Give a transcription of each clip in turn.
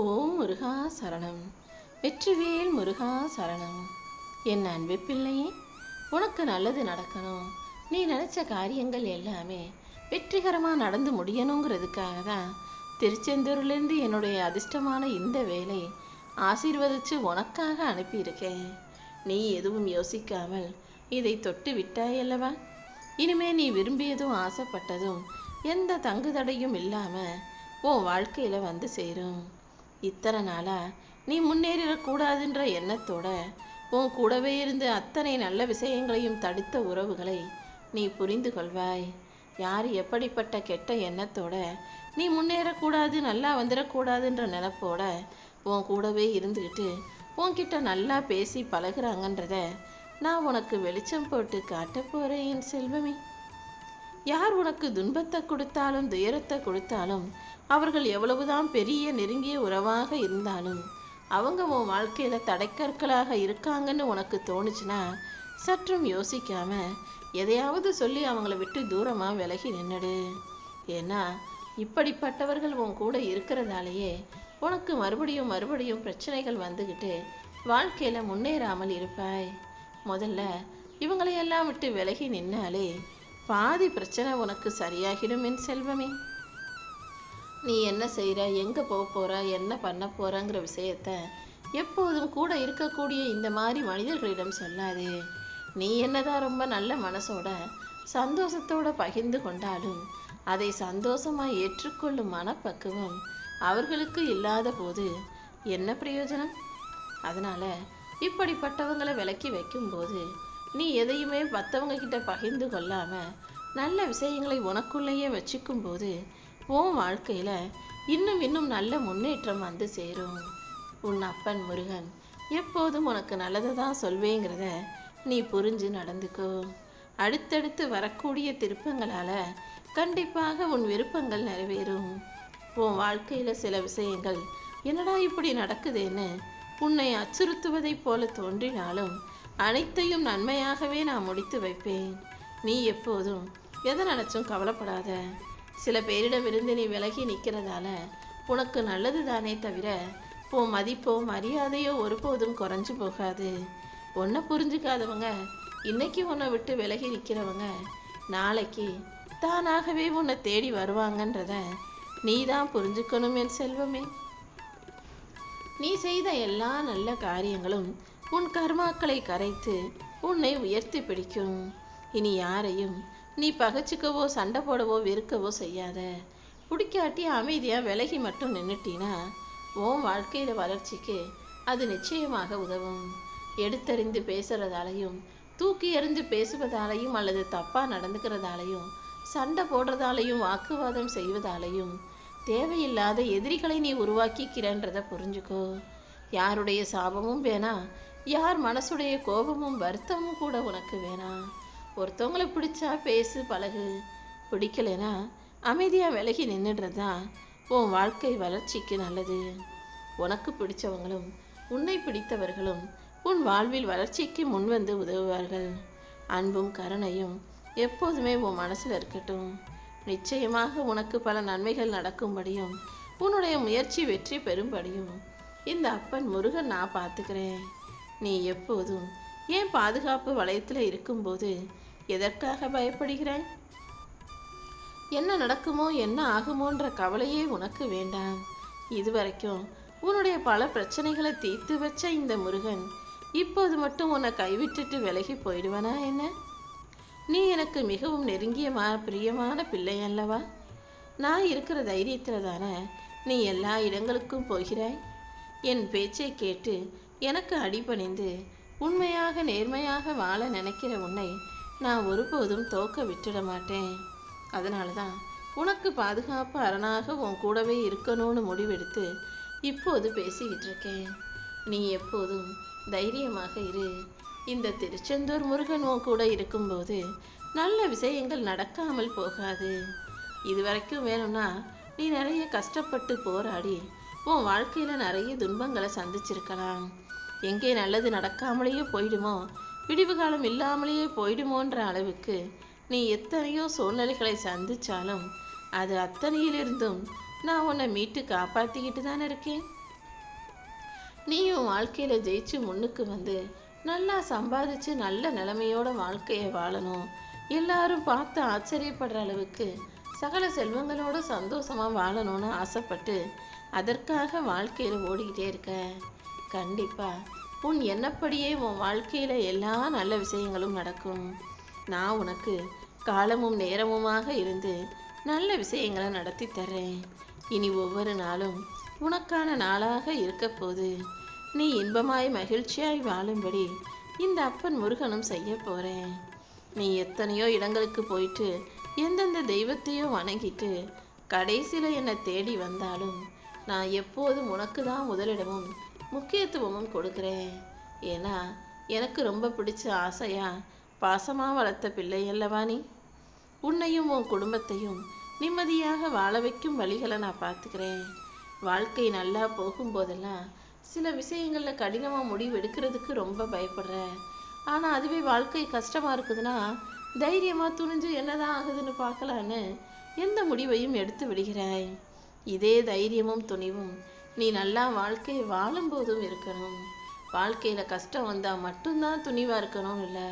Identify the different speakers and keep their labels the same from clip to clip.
Speaker 1: ஓம் முருகா சரணம். வெற்றிவேல் முருகா சரணம். என் அன்பு பிள்ளையே உனக்கு நல்லது நடக்கணும். நீ நினச்ச காரியங்கள் எல்லாமே வெற்றிகரமாக நடந்து முடியணுங்கிறதுக்காக தான் திருச்செந்தூர்லேருந்து என்னுடைய அதிர்ஷ்டமான இந்த வேலை ஆசீர்வதிச்சு உனக்காக அனுப்பியிருக்கேன். நீ எதுவும் யோசிக்காமல் இதை தொட்டு விட்டாயல்லவா இனிமே நீ விரும்பியதும் ஆசைப்பட்டதும் எந்த தங்குதடையும் இல்லாமல் உன் வாழ்க்கையில் வந்து சேரும். இத்தனை நாளா நீ முன்னேறிடக்கூடாதுன்ற எண்ணத்தோட உன் கூடவே இருந்து அத்தனை நல்ல விஷயங்களையும் தடுத்த உறவுகளை நீ புரிந்து கொள்வாய். யார் எப்படிப்பட்ட கெட்ட எண்ணத்தோட நீ முன்னேறக்கூடாது நல்லா வந்துடக்கூடாதுன்ற நினப்போட உன் கூடவே இருந்துக்கிட்டு உன்கிட்ட நல்லா பேசி பழகுறாங்கன்றத நான் உனக்கு வெளிச்சம் போட்டு காட்டப் போறேன் என் செல்வமே. யார் உனக்கு துன்பத்தை கொடுத்தாலும் துயரத்தை கொடுத்தாலும்? அவர்கள் எவ்வளவுதான் பெரிய நெருங்கிய உறவாக இருந்தாலும் அவங்க உன் வாழ்க்கையில் தடைக்கற்களாக இருக்காங்கன்னு உனக்கு தோணுச்சுன்னா சற்றும் யோசிக்காம எதையாவது சொல்லி அவங்கள விட்டு தூரமாக விலகி நின்னுடு. ஏன்னா இப்படிப்பட்டவர்கள் உன் கூட இருக்கிறதாலேயே உனக்கு மறுபடியும் மறுபடியும் பிரச்சனைகள் வந்துக்கிட்டு வாழ்க்கையில் முன்னேறாமல் இருப்பாய். முதல்ல இவங்களையெல்லாம் விட்டு விலகி நின்னாலே பாதி பிரச்சனை உனக்கு சரியாகிடும் என் செல்வமே. நீ என்ன செய்கிற எங்கே போக போகிற என்ன பண்ண போகிறங்கிற விஷயத்த எப்போதும் கூட இருக்கக்கூடிய இந்த மாதிரி மனிதர்களிடம் சொல்லாதே. நீ என்னதான் ரொம்ப நல்ல மனசோட சந்தோஷத்தோட பகிர்ந்து கொண்டாலும் அதை சந்தோஷமாக ஏற்றுக்கொள்ளும் மனப்பக்குவம் அவர்களுக்கு இல்லாத போது என்ன பிரயோஜனம்? அதனால் இப்படிப்பட்டவங்களை விலக்கி வைக்கும்போது நீ எதையுமே மற்றவங்க கிட்ட பகிர்ந்து கொள்ளாமல் நல்ல விஷயங்களை உனக்குள்ளேயே வச்சுக்கும் போது உன் வாழ்க்கையில் இன்னும் இன்னும் நல்ல முன்னேற்றம் வந்து சேரும். உன் அப்பன் முருகன் எப்போதும் உனக்கு நல்லதை தான் சொல்வேங்கிறத நீ புரிஞ்சு நடந்துக்கோ. அடுத்தடுத்து வரக்கூடிய திருப்பங்களால் கண்டிப்பாக உன் விருப்பங்கள் நிறைவேறும். உன் வாழ்க்கையில் சில விஷயங்கள் என்னடா இப்படி நடக்குதேன்னு உன்னை அச்சுறுத்துவதைப் போல தோன்றினாலும் அனைத்தையும் நன்மையாகவே நான் முடித்து வைப்பேன். நீ எப்போதும் எதை நினைச்சும் கவலைப்படாத. சில பேரிடமிருந்து நீ விலகி நிற்கிறதால உனக்கு நல்லது தானே தவிர உன் மதிப்போ மரியாதையோ ஒருபோதும் குறைஞ்சு போகாது. உன்னை புரிஞ்சுக்காதவங்க இன்னைக்கு உன்னை விட்டு விலகி நிற்கிறவங்க நாளைக்கு தானாகவே உன்னை தேடி வருவாங்கன்றத நீ தான் புரிஞ்சுக்கணும் என் செல்வமே. நீ செய்த எல்லா நல்ல காரியங்களும் உன் கர்மாக்களை கரைத்து உன்னை உயர்த்தி பிடிக்கும். இனி யாரையும் நீ பகைச்சிக்கவோ சண்டை போடவோ வெறுக்கவோ செய்யாத. பிடிக்காட்டி அமைதியாக விலகி மட்டும் நின்றுட்டினா உன் வாழ்க்கையில வளர்ச்சிக்கு அது நிச்சயமாக உதவும். எடுத்தறிந்து பேசுறதாலையும் தூக்கி எறிந்து பேசுவதாலையும் அல்லது தப்பாக நடந்துக்கிறதாலையும் சண்டை போடுறதாலையும் வாக்குவாதம் செய்வதாலையும் தேவையில்லாத எதிரிகளை நீ உருவாக்கிக்கிறன்றதை புரிஞ்சுக்கோ. யாருடைய சாபமும் வேணா யார் மனசுடைய கோபமும் வருத்தமும் கூட உனக்கு வேணாம் ஒருத்தவங்களை பிடிச்சா பேசு பழகு. பிடிக்கலைன்னா அமைதியாக விலகி நின்றுடுறது தான் உன் வாழ்க்கை வளர்ச்சிக்கு நல்லது. உனக்கு பிடிச்சவங்களும் உன்னை பிடித்தவர்களும் உன் வாழ்வில் வளர்ச்சிக்கு முன்வந்து உதவுவார்கள். அன்பும் கருணையும் எப்போதுமே உன் மனசில் இருக்கட்டும். நிச்சயமாக உனக்கு பல நன்மைகள் நடக்கும்படியும் உன்னுடைய முயற்சி வெற்றி பெறும்படியும் இந்த அப்பன் முருகன் நான் பார்த்துக்கிறேன். நீ எப்போதும் ஏன் பாதுகாப்பு வளையத்தில் இருக்கும்போது எதற்காக பயப்படுகிறாய்? என்ன நடக்குமோ என்ன ஆகுமோன்ற கவலையே உனக்கு வேண்டாம். இதுவரைக்கும் உன்னுடைய பல பிரச்சனைகளை தீர்த்து வச்ச இந்த முருகன் இப்போது மட்டும் உன்னை கைவிட்டுட்டு விலகி போயிடுவனா என்ன? நீ எனக்கு மிகவும் நெருங்கிய மா பிரியமான பிள்ளை அல்லவா? நான் இருக்கிற தைரியத்தில் தானே நீ எல்லா இடங்களுக்கும் போகிறாய்? என் பேச்சை கேட்டு எனக்கு அடிபணிந்து உண்மையாக நேர்மையாக வாழ நினைக்கிற உன்னை நான் ஒருபோதும் தோக்க விட்டுட மாட்டேன். அதனால தான் உனக்கு பாதுகாப்பு அரணாக உன் கூடவே இருக்கணும்னு முடிவெடுத்து இப்போது பேசிக்கிட்டு இருக்கேன் நீ எப்போதும் தைரியமாக இரு. இந்த திருச்செந்தூர் முருகன் உன் கூட இருக்கும்போது நல்ல விஷயங்கள் நடக்காமல் போகாது. இது வரைக்கும் வேணும்னா நீ நிறைய கஷ்டப்பட்டு போராடி உன் வாழ்க்கையில் நிறைய துன்பங்களை சந்திச்சிருக்கலாம். எங்கே நல்லது நடக்காமலேயே போயிடுமோ? விடிவு காலம் இல்லாமலேயே போயிடுமோன்ற அளவுக்கு நீ எத்தனையோ சூழ்நிலைகளை சந்திச்சாலும் அது அத்தனையிலிருந்தும் நான் உன்னை மீட்டு காப்பாற்றிக்கிட்டு தானே இருக்கேன். நீயும் வாழ்க்கையில் ஜெயிச்சு முன்னுக்கு வந்து நல்லா சம்பாதிச்சு நல்ல நிலைமையோட வாழ்க்கையை வாழணும். எல்லாரும் பார்த்து ஆச்சரியப்படுற அளவுக்கு சகல செல்வங்களோட சந்தோஷமாக வாழணும்னு ஆசைப்பட்டு அதற்காக வாழ்க்கையில் ஓடிக்கிட்டே இருக்க. கண்டிப்பா. உன் என்னப்படியே உன் வாழ்க்கையில எல்லா நல்ல விஷயங்களும் நடக்கும். நான் உனக்கு காலமும் நேரமுமாக இருந்து நல்ல விஷயங்களை நடத்தி தர்றேன். இனி ஒவ்வொரு நாளும் உனக்கான நாளாக இருக்க போது நீ இன்பமாய் மகிழ்ச்சியாய் வாழும்படி இந்த அப்பன் முருகனும் செய்ய போறேன். நீ எத்தனையோ இடங்களுக்கு போயிட்டு எந்தெந்த தெய்வத்தையோ வணங்கிட்டு கடைசியில என்னை தேடி வந்தாலும் நான் எப்போதும் உனக்கு தான் முதலிடமும் முக்கியத்துவமும் கொடுக்குறேன். ஏன்னா எனக்கு ரொம்ப பிடிச்ச ஆசையா பாசமாக வளர்த்த பிள்ளை அல்லவா நீ? உன்னையும் உன் குடும்பத்தையும் நிம்மதியாக வாழ வைக்கும் வழிகளை நான் பார்த்துக்கிறேன். வாழ்க்கை நல்லா போகும்போதெல்லாம் சில விஷயங்களில் கடினமாக முடிவு எடுக்கிறதுக்கு ரொம்ப பயப்படுற ஆனால் அதுவே வாழ்க்கை கஷ்டமாக இருக்குதுன்னா தைரியமாக துணிஞ்சு என்னதான் ஆகுதுன்னு பார்க்கலான்னு எந்த முடிவையும் எடுத்து விடுகிறாய். இதே தைரியமும் துணிவும் நீ நல்லா வாழ்க்கையை வாழும்போதும் இருக்கணும். வாழ்க்கையில் கஷ்டம் வந்தால் மட்டும்தான் துணிவாக இருக்கணும் இல்லை.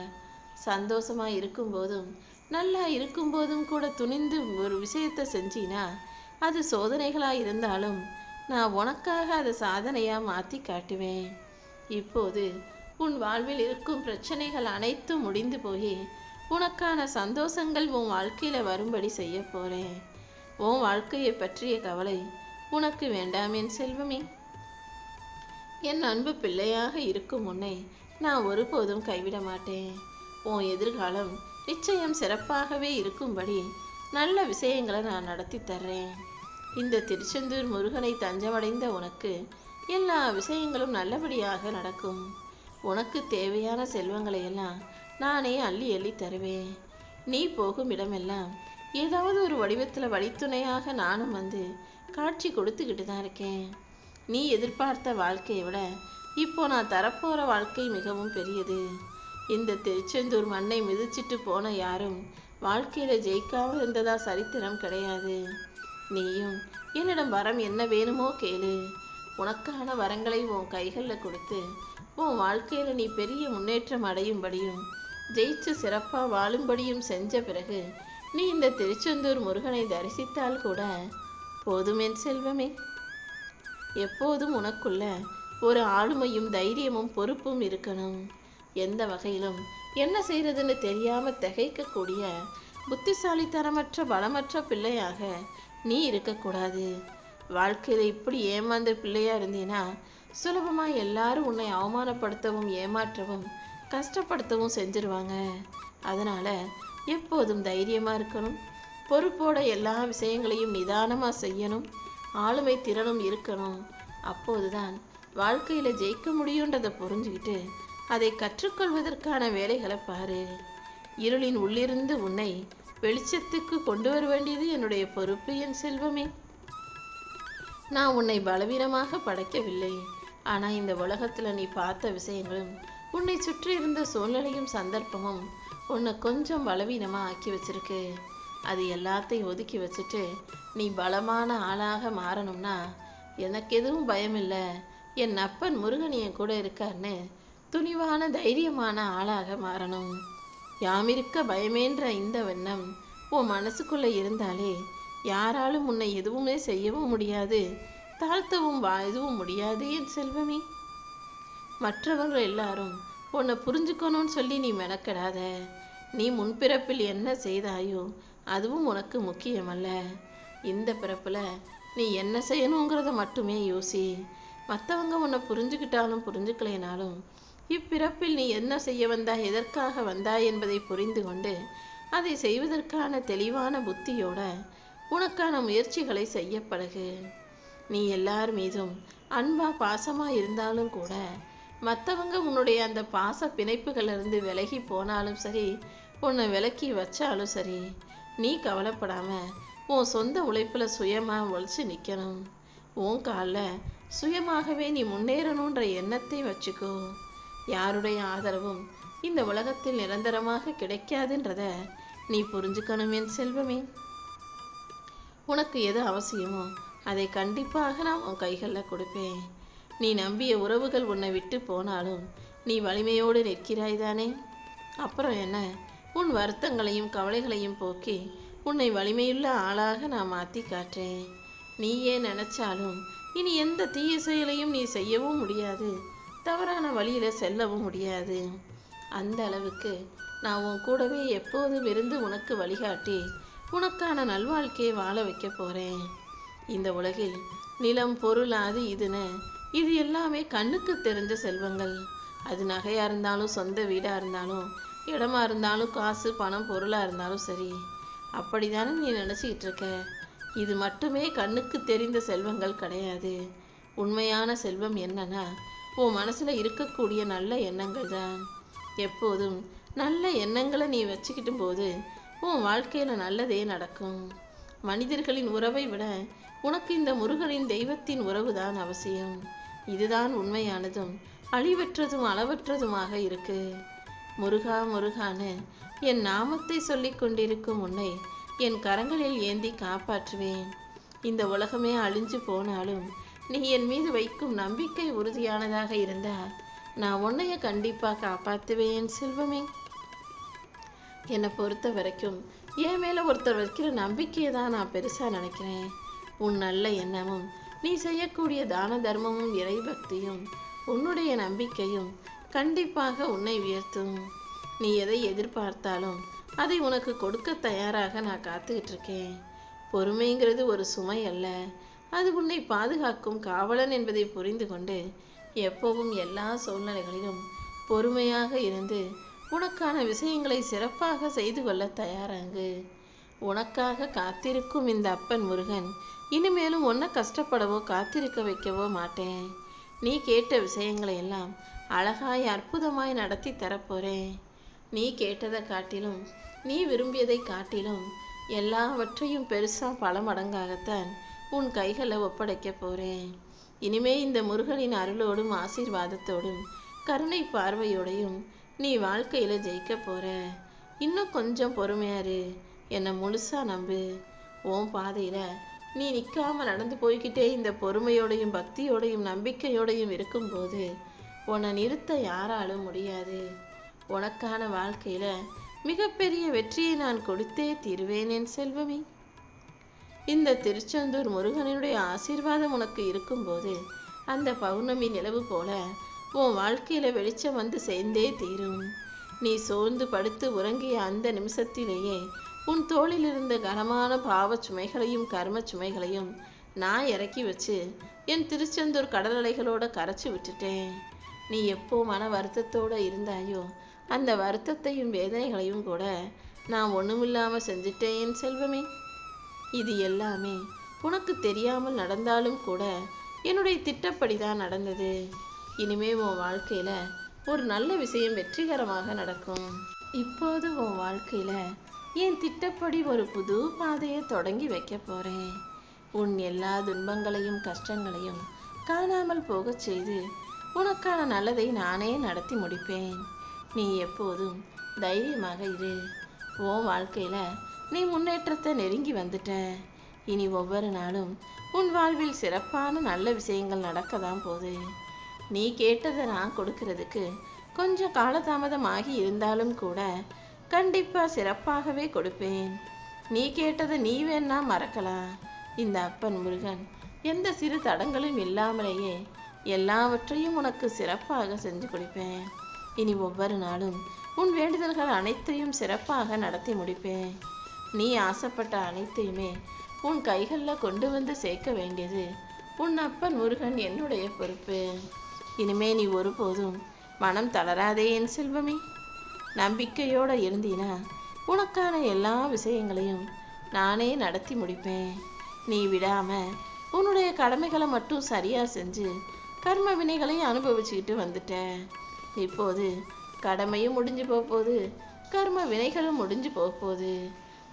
Speaker 1: சந்தோஷமாக இருக்கும்போதும் நல்லா இருக்கும்போதும் கூட துணிந்து ஒரு விஷயத்த செஞ்சினா அது சோதனைகளாக இருந்தாலும் நான் உனக்காக அதை சாதனையாக மாற்றி காட்டுவேன். இப்போது உன் வாழ்வில் இருக்கும் பிரச்சனைகள் அனைத்தும் முடிந்து போய் உனக்கான சந்தோஷங்கள் உன் வாழ்க்கையில் வரும்படி செய்ய போகிறேன் உன் வாழ்க்கையை பற்றிய கவலை உனக்கு வேண்டாம் என் செல்வமே. என் அன்பு பிள்ளையாக இருக்கும் உன்னை நான் ஒருபோதும் கைவிட மாட்டேன். உன் எதிர்காலம் நிச்சயம் சிறப்பாகவே இருக்கும்படி நல்ல விஷயங்களை நான் நடத்தி தர்றேன். இந்த திருச்செந்தூர் முருகனை தஞ்சமடைந்த உனக்கு எல்லா விஷயங்களும் நல்லபடியாக நடக்கும். உனக்கு தேவையான செல்வங்களை எல்லாம் நானே அள்ளி அள்ளி தருவேன். நீ போகும் இடமெல்லாம் ஏதாவது ஒரு வடிவத்தில் வழித்துணையாக நானும் வந்து காட்சி கொடுத்துக்கிட்டு தான் இருக்கேன். நீ எதிர்பார்த்த வாழ்க்கையை விட இப்போ நான் தரப்போகிற வாழ்க்கை மிகவும் பெரியது. இந்த திருச்செந்தூர் மண்ணை மிதிச்சிட்டு போன யாரும் வாழ்க்கையில் ஜெயிக்காமல் இருந்ததா சரித்திரம் கிடையாது. நீயும் என்னிடம் வரம் என்ன வேணுமோ கேளு. உனக்கான வரங்களை உன் கைகளில் கொடுத்து உன் வாழ்க்கையில் நீ பெரிய முன்னேற்றம் அடையும்படியும் ஜெயிச்சு சிறப்பாக வாழும்படியும் செஞ்ச பிறகு நீ இந்த திருச்செந்தூர் முருகனை தரிசித்தால் கூட போதும் என் செல்வமே. எப்போதும் உனக்குள்ள ஒரு ஆளுமையும் தைரியமும் பொறுப்பும் இருக்கணும். எந்த வகையிலும் என்ன செய்யறதுன்னு தெரியாம திகைக்கக்கூடிய புத்திசாலித்தனமற்ற பலமற்ற பிள்ளையாக நீ இருக்கக்கூடாது. வாழ்க்கையில் இப்படி ஏமாந்த பிள்ளையா இருந்தீனா சுலபமாக எல்லாரும் உன்னை அவமானப்படுத்தவும் ஏமாற்றவும் கஷ்டப்படுத்தவும் செஞ்சிருவாங்க. அதனால எப்போதும் தைரியமாக இருக்கணும். பொறுப்போட எல்லா விஷயங்களையும் நிதானமாக செய்யணும் ஆளுமை திறனும் இருக்கணும். அப்போதுதான் வாழ்க்கையில் ஜெயிக்க முடியுன்றதை புரிஞ்சுக்கிட்டு அதை கற்றுக்கொள்வதற்கான வேலைகளை பாரு. இருளின் உள்ளிருந்து உன்னை வெளிச்சத்துக்கு கொண்டு வர வேண்டியது என்னுடைய பொறுப்பு என் செல்வமே. நான் உன்னை பலவீனமாக படைக்கவில்லை. ஆனால் இந்த உலகத்தில் நீ பார்த்த விஷயங்களும் உன்னை சுற்றி இருந்த சூழ்நிலையும் சந்தர்ப்பமும் உன்னை கொஞ்சம் பலவீனமாக ஆக்கி வச்சிருக்கு. அது எல்லாத்தையும் ஒதுக்கி வச்சுட்டு நீ பலமான ஆளாக மாறணும்னா எனக்கு எதுவும் பயம் இல்லை. என் அப்பன் முருகன் என் கூட இருக்காருன்னு துணிவான தைரியமான ஆளாக மாறணும். யாமிருக்க பயமேன்ற இந்த வண்ணம் உன் மனசுக்குள்ளே இருந்தாலே யாராலும் உன்னை எதுவுமே செய்யவும் முடியாது தாழ்த்தவும் வா எதுவும் முடியாது என் செல்வமே. மற்றவர்கள் எல்லாரும் உன்னை புரிஞ்சுக்கணும்னு சொல்லி நீ மெனக்கெடாத. நீ முன்பிறப்பில் என்ன செய்தாயோ அதுவும் உனக்கு முக்கியமல்ல. இந்த பிறப்பில் நீ என்ன செய்யணுங்கிறத மட்டுமே யோசி. மற்றவங்க உன்னை புரிஞ்சுக்கிட்டாலும் புரிஞ்சுக்கலைனாலும் இப்பிறப்பில் நீ என்ன செய்ய வந்தாய் எதற்காக வந்தாய் என்பதை புரிந்து கொண்டு அதை செய்வதற்கான தெளிவான புத்தியோட உனக்கான முயற்சிகளை செய்ய பழகு. நீ எல்லார் மீதும் அன்பா பாசமா இருந்தாலும் கூட மற்றவங்க உன்னுடைய அந்த பாச பிணைப்புகளிலிருந்து விலகி போனாலும் சரி உன்னை விலக்கி வச்சாலும் சரி நீ கவலைப்படாமல் உன் சொந்த உழைப்பில் சுயமாக உழைச்சு நிற்கணும் உன் காலில் சுயமாகவே நீ முன்னேறணுன்ற எண்ணத்தை வச்சுக்கோ. யாருடைய ஆதரவும் இந்த உலகத்தில் நிரந்தரமாக கிடைக்காதுன்றத நீ புரிஞ்சுக்கணும் என் செல்வமே. உனக்கு எது அவசியமோ அதை கண்டிப்பாக நான் உன் கைகளில் கொடுப்பேன். நீ நம்பிய உறவுகள் உன்னை விட்டு போனாலும் நீ வலிமையோடு நிற்கிறாய் தானே? அப்புறம் என்ன? உன் வருத்தங்களையும் கவலைகளையும் போக்கி உன்னை வலிமையுள்ள ஆளாக நான் மாற்றி காட்டுறேன் நீயே நினைச்சாலும் இனி எந்த தீய செயலையும் நீ செய்யவும் முடியாது. தவறான வழியில் செல்லவும் முடியாது. அந்த அளவுக்கு நான் உன் கூடவே எப்போதும் இருந்து உனக்கு வழிகாட்டி உனக்கான நல்வாழ்க்கையை வாழ வைக்க போகிறேன் இந்த உலகில் நிலம் பொருள் அது இதுன்னு இது எல்லாமே கண்ணுக்கு தெரிஞ்ச செல்வங்கள். அது நகையாக இருந்தாலும் சொந்த வீடாக இருந்தாலும் இடமா இருந்தாலும் காசு பணம் பொருளாக இருந்தாலும் சரி. அப்படிதானே நீ நினச்சிக்கிட்டு இருக்க? இது மட்டுமே கண்ணுக்கு தெரிந்த செல்வங்கள் கிடையாது. உண்மையான செல்வம் என்னன்னா உன் மனசில் இருக்கக்கூடிய நல்ல எண்ணங்கள் தான். எப்போதும் நல்ல எண்ணங்களை நீ வச்சுக்கிட்டும் போது உன் வாழ்க்கையில் நல்லதே நடக்கும். மனிதர்களின் உறவை விட உனக்கு இந்த முருகனின் தெய்வத்தின் உறவு தான் அவசியம். இதுதான் உண்மையானதும் அழிவற்றதும் அளவற்றதுமாக இருக்குது முருகா முருகான்னு என் நாமத்தை சொல்லிக் கொண்டிருக்கும் உன்னை என் கரங்களில் ஏந்தி காப்பாற்றுவேன். இந்த உலகமே அழிஞ்சு போனாலும் நீ என் மீது வைக்கும் நம்பிக்கை உறுதியானதாக இருந்தால் நான் உன்னைய கண்டிப்பாக காப்பாற்றுவேன் செல்வமே. என்னை பொறுத்த வரைக்கும் என் மேல ஒருத்தர் வைக்கிற நம்பிக்கையை தான் நான் பெருசா நினைக்கிறேன். உன் நல்ல எண்ணமும் நீ செய்யக்கூடிய தான தர்மமும் இறைபக்தியும் உன்னுடைய நம்பிக்கையும் கண்டிப்பாக உன்னை உயர்த்தும். நீ எதை எதிர்பார்த்தாலும் அதை உனக்கு கொடுக்க தயாராக நான் காத்துக்கிட்டு இருக்கேன் பொறுமைங்கிறது ஒரு சுமை அல்ல. அது உன்னை பாதுகாக்கும் காவலன் என்பதை புரிந்து கொண்டு எப்பவும் எல்லா சூழ்நிலைகளிலும் பொறுமையாக இருந்து உனக்கான விஷயங்களை சிறப்பாக செய்து கொள்ள தயாராங்கு. உனக்காக காத்திருக்கும் இந்த அப்பன் முருகன் இனிமேலும் உன்னை கஷ்டப்படவோ காத்திருக்க வைக்கவோ மாட்டேன். நீ கேட்ட விஷயங்களை எல்லாம் அழகாய் அற்புதமாய் நடத்தி தரப்போறேன் நீ கேட்டதை காட்டிலும் நீ விரும்பியதை காட்டிலும் எல்லாவற்றையும் பெருசா பல மடங்காகத்தான் உன் கைகளை ஒப்படைக்க போறேன் இனிமே இந்த முருகனின் அருளோடும் ஆசீர்வாதத்தோடும் கருணை பார்வையோடையும் நீ வாழ்க்கையில ஜெயிக்க போற. இன்னும் கொஞ்சம் பொறுமையாரு என்னை முழுசா நம்பு. உன் பாதையில நீ நிற்காம நடந்து போய்கிட்டே இந்த பொறுமையோடையும் பக்தியோடையும் நம்பிக்கையோடையும் இருக்கும்போது உன்னை நிறுத்த யாராலும் முடியாது. உனக்கான வாழ்க்கையில மிகப்பெரிய வெற்றியை நான் கொடுத்தே தீர்வேன் என் செல்வமே. இந்த திருச்செந்தூர் முருகனுடைய ஆசீர்வாதம் உனக்கு இருக்கும்போது அந்த பௌர்ணமி நிலவு போல உன் வாழ்க்கையில வெளிச்சம் வந்து சேர்ந்தே தீரும். நீ சோர்ந்து படுத்து உறங்கிய அந்த நிமிஷத்திலேயே உன் தோளில் இருந்த கனமான பாவச் சுமைகளையும் கர்ம சுமைகளையும் நான் இறக்கி வச்சு என் திருச்செந்தூர் கடலலைகளோட கரைச்சி விட்டுட்டேன். நீ எப்போ மன வருத்தத்தோடு இருந்தாயோ அந்த வருத்தத்தையும் வேதனைகளையும் கூட நான் ஒண்ணுமில்லாம செஞ்சுட்டேன் என் செல்வமே. இது எல்லாமே உனக்கு தெரியாமல் நடந்தாலும் கூட என்னுடைய திட்டப்படி தான் நடந்தது. இனிமே உன் வாழ்க்கையில ஒரு நல்ல விஷயம் வெற்றிகரமாக நடக்கும். இப்போது உன் வாழ்க்கையில என் திட்டப்படி ஒரு புது பாதையை தொடங்கி வைக்க போறேன். உன் எல்லா துன்பங்களையும் கஷ்டங்களையும் காணாமல் போகச் செய்து உனக்கான நல்லதை நானே நடத்தி முடிப்பேன். நீ எப்போதும் தைரியமாக இரு. உன் வாழ்க்கையில நீ முன்னேற்றத்தை நெருங்கி வந்துட்ட. இனி ஒவ்வொரு நாளும் உன் வாழ்வில் சிறப்பான நல்ல விஷயங்கள் நடக்க தான் போகுது. நீ கேட்டதை நான் கொடுக்கறதுக்கு கொஞ்சம் காலதாமதமாகி இருந்தாலும் கூட கண்டிப்பா சிறப்பாகவே கொடுப்பேன். நீ கேட்டதை நீ வேணா மறக்கலாம். இந்த அப்பன் முருகன் எந்த சிறு தடங்களும் இல்லாமலேயே எல்லாவற்றையும் உனக்கு சிறப்பாக செஞ்சு கொடுப்பேன். இனி ஒவ்வொரு நாளும் உன் வேண்டுதல்கள் அனைத்தையும் சிறப்பாக நடத்தி முடிப்பேன். நீ ஆசைப்பட்ட அனைத்தையுமே உன் கைகளில் கொண்டு வந்து சேர்க்க வேண்டியது உன் அப்பன் முருகன் என்னுடைய பொறுப்பு. இனிமே நீ ஒருபோதும் மனம் தளராதே என் செல்வமே. நம்பிக்கையோடு இருந்தீனா உனக்கான எல்லா விஷயங்களையும் நானே நடத்தி முடிப்பேன். நீ விடாம உன்னுடைய கடமைகளை மட்டும் சரியா செஞ்சு கர்ம வினைகளையும் அனுபவிச்சுக்கிட்டு வந்துட்டேன். இப்போது கடமையும் முடிஞ்சு போக போகுது கர்ம வினைகளும் முடிஞ்சு போக போகுது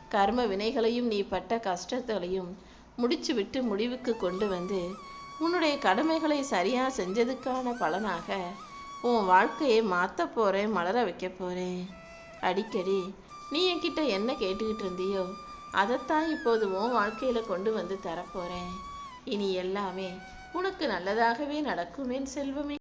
Speaker 1: கர்ம வினைகளையும் நீ பட்ட கஷ்டங்களையும் முடிச்சு விட்டு முடிவுக்கு கொண்டு வந்து உன்னுடைய கடமைகளை சரியாக செஞ்சதுக்கான பலனாக உன் வாழ்க்கையை மாற்ற போகிறேன் மலர வைக்க போகிறேன் அடிக்கடி நீ என்கிட்ட என்ன கேட்டுக்கிட்டு இருந்தியோ அதைத்தான் இப்போது உன் வாழ்க்கையில் கொண்டு வந்து தரப்போகிறேன் இனி எல்லாமே உனக்கு நல்லதாகவே நடக்கும் என் செல்வமே.